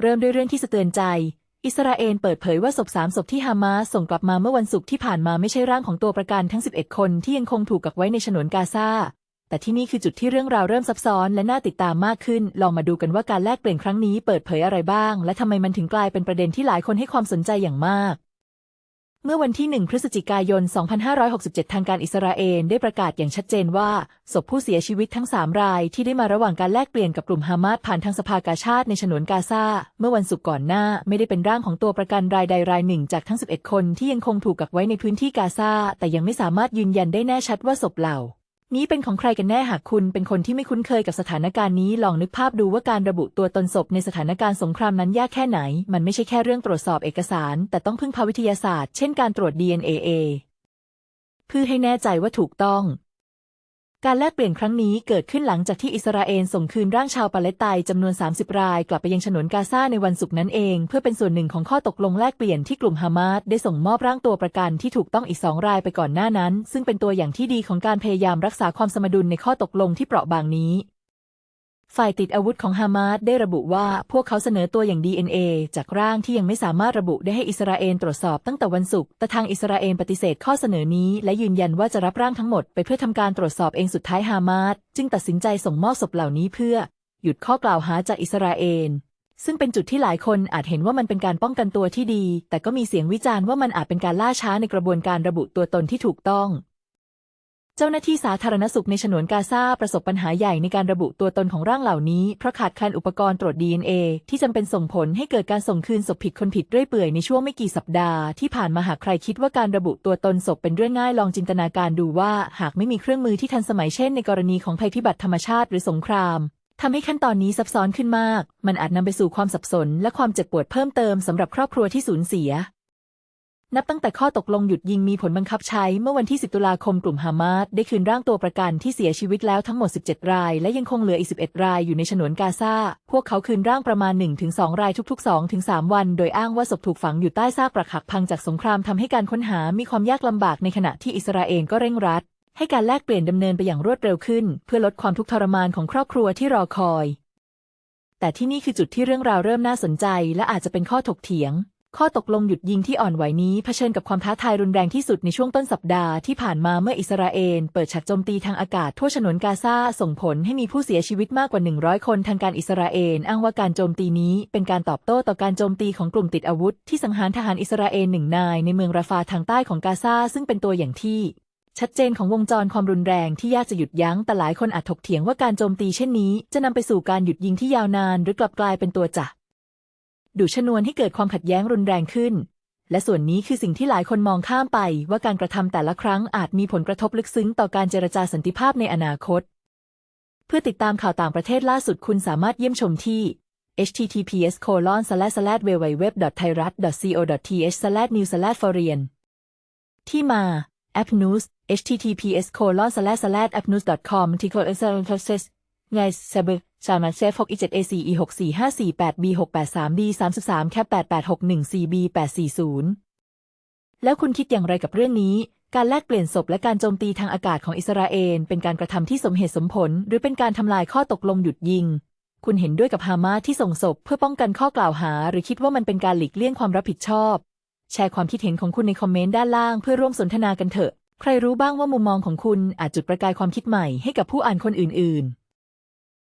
เริ่มด้วยเรื่องที่สะเตือนใจ อิสราเอลเปิดเผยว่าศพสามศพที่ฮามาสส่งกลับมาเมื่อวันศุกร์ที่ผ่านมาไม่ใช่ร่างของตัวประกันทั้ง 11 คนที่ยังคงถูกกักไว้ในฉนวนกาซา แต่ที่นี่คือจุดที่เรื่องราวเริ่มซับซ้อนและน่าติดตามมากขึ้น ลองมาดูกันว่าการแลกเปลี่ยนครั้งนี้เปิดเผยอะไรบ้าง และทำไมมันถึงกลายเป็นประเด็นที่หลายคนให้ความสนใจอย่างมาก เมื่อวันที่ 1 พฤศจิกายน 2567 ทางการอิสราเอลได้ประกาศอย่างชัดเจนว่า ศพผู้เสียชีวิตทั้ง 3 รายที่ได้มาระหว่างการแลกเปลี่ยนกับกลุ่มฮามาสผ่านทางสภากาชาติในฉนวนกาซา เมื่อวันศุกร์ก่อนหน้าไม่ได้เป็นร่างของตัวประกันรายใดรายหนึ่งจากทั้ง 11 คนที่ยังคงถูกกักไว้ในพื้นที่กาซาแต่ยังไม่สามารถยืนยันได้แน่ชัดว่าศพเหล่า นี้เป็นของใครกันแน่หากคุณเป็นคนที่ไม่คุ้นเคยกับสถานการณ์นี้ลองนึกภาพดูว่าการระบุตัวตนศพในสถานการณ์สงครามนั้นยากแค่ไหน มันไม่ใช่แค่เรื่องตรวจสอบเอกสาร แต่ต้องพึ่งพาวิทยาศาสตร์ เช่นการตรวจ DNA เพื่อให้แน่ใจว่าถูกต้อง การแลกเปลี่ยนครั้งนี้เกิดขึ้นหลังจากที่อิสราเอลส่งคืนร่างชาวปาเลสไตน์จำนวน 30 ราย กลับไปยังฉนวนกาซาในวันศุกร์นั้นเอง เพื่อเป็นส่วนหนึ่งของข้อตกลงแลกเปลี่ยนที่กลุ่มฮามาสได้ส่งมอบร่างตัวประกันที่ถูกต้องอีกสองรายไปก่อนหน้านั้น ซึ่งเป็นตัวอย่างที่ดีของการพยายามรักษาความสมดุลในข้อตกลงที่เปราะบางนี้ ฝ่ายติดอาวุธของฮามาสได้ระบุว่าพวกเขาเสนอตัวอย่าง DNA จากร่างที่ยังไม่สามารถระบุได้ให้อิสราเอลตรวจสอบตั้งแต่วันศุกร์แต่ทางอิสราเอลปฏิเสธข้อเสนอนี้และยืนยันว่าจะรับร่างทั้งหมดไปเพื่อทำการตรวจสอบเองสุดท้ายฮามาสจึงตัดสินใจส่งมอบศพเหล่านี้เพื่อ หยุดข้อกล่าวหาจากอิสราเอลซึ่งเป็นจุดที่หลายคนอาจเห็นว่ามันเป็นการป้องกันตัวที่ดี แต่ก็มีเสียงวิจารณ์ว่ามันอาจเป็นการล่าช้าในกระบวนการระบุตัวตนที่ถูกต้อง เจ้าหน้าที่สาธารณสุขในฉนวนกาซาประสบปัญหาใหญ่ในการระบุตัวตนของร่างเหล่านี้ เพราะขาดแคลนอุปกรณ์ตรวจ DNA ที่จำเป็นส่งผลให้เกิดการส่งคืนศพผิดคนผิดเรื่อยเปื่อยในช่วงไม่กี่สัปดาห์ที่ผ่านมาหากใครคิดว่าการระบุตัวตนศพเป็นเรื่องง่ายลองจินตนาการดูว่า หากไม่มีเครื่องมือที่ทันสมัยเช่นในกรณีของภัยพิบัติธรรมชาติหรือสงครามทำให้ขั้นตอนนี้ซับซ้อนขึ้นมาก มันอาจนำไปสู่ความสับสน และความเจ็บปวดเพิ่มเติมสำหรับครอบครัวที่สูญเสีย นับตั้งแต่ข้อตกลงหยุดยิงมีผลบังคับใช้เมื่อวันที่ 10 ตุลาคมกลุ่มฮามาสได้คืนร่างตัวประกันที่เสียชีวิตแล้วทั้งหมด 17 ราย และยังคงเหลืออีก 11 รายอยู่ในฉนวนกาซา พวกเขาคืนร่างประมาณ 1-2 รายทุก ๆ 2-3 วัน โดยอ้างว่าศพถูกฝังอยู่ใต้ซากปรักหักพังจากสงครามทำให้การค้นหามีความยากลำบากในขณะที่อิสราเอลก็เร่งรัด ให้การแลกเปลี่ยนดำเนินไปอย่างรวดเร็วขึ้น เพื่อลดความทุกข์ทรมานของครอบครัวที่รอคอย แต่ที่นี่คือจุดที่เรื่องราวเริ่มน่าสนใจ และอาจจะเป็นข้อถกเถียง ข้อตกลงหยุดยิงที่อ่อนไหวนี้เผชิญกับความท้าทายรุนแรงที่สุดในช่วงต้นสัปดาห์ที่ผ่านมาเมื่ออิสราเอลเปิดฉากโจมตีทางอากาศทั่วฉนวนกาซาส่งผลให้มีผู้เสียชีวิตมากกว่า 100 คนทางการอิสราเอลอ้างว่าการโจมตีนี้เป็นการตอบโต้ต่อการโจมตีของกลุ่มติดอาวุธ ที่สังหารทหารอิสราเอลหนึ่งนายในเมืองราฟาทางใต้ของกาซาซึ่งเป็นตัวอย่างที่ชัดเจนของวงจรความรุนแรงที่ยากจะหยุดยั้ง แต่หลายคนอาจถกเถียงว่าการโจมตีเช่นนี้ จะนำไปสู่การหยุดยิงที่ยาวนาน หรือกลับกลายเป็นตัวจัก ดูชนวนให้เกิดความขัดแย้งรุนแรงขึ้น และส่วนนี้คือสิ่งที่หลายคนมองข้ามไปว่าการกระทำแต่ละครั้งอาจมีผลกระทบลึกซึ้งต่อการเจรจาสันติภาพในอนาคต เพื่อติดตามข่าวต่างประเทศล่าสุดคุณสามารถเยี่ยมชมที่ https colon slash slash www thairat co th slash new slash foreign ที่มา App News https colon slash slash appnews com t c o s process ไงเซเบ ชามาเซฟ6 e 7 ac e 6 4 5 4 8 b 6 8 3 d 33 cap 8 8 6 1 4 b 840 แล้วคุณคิดอย่างไรกับเรื่องนี้ การแลกเปลี่ยนศพและการโจมตีทางอากาศของอิสราเอลเป็นการกระทำที่สมเหตุสมผล หรือเป็นการทำลายข้อตกลงหยุดยิง คุณเห็นด้วยกับฮามาสที่ส่งศพเพื่อป้องกันข้อกล่าวหา หรือคิดว่ามันเป็นการหลีกเลี่ยงความรับผิดชอบ แชร์ความคิดเห็นของคุณในคอมเมนต์ด้านล่างเพื่อร่วมสนทนากันเถอะ ใครรู้บ้างว่ามุมมองของคุณอาจจุดประกายความคิดใหม่ให้กับผู้อ่านคนอื่น ๆ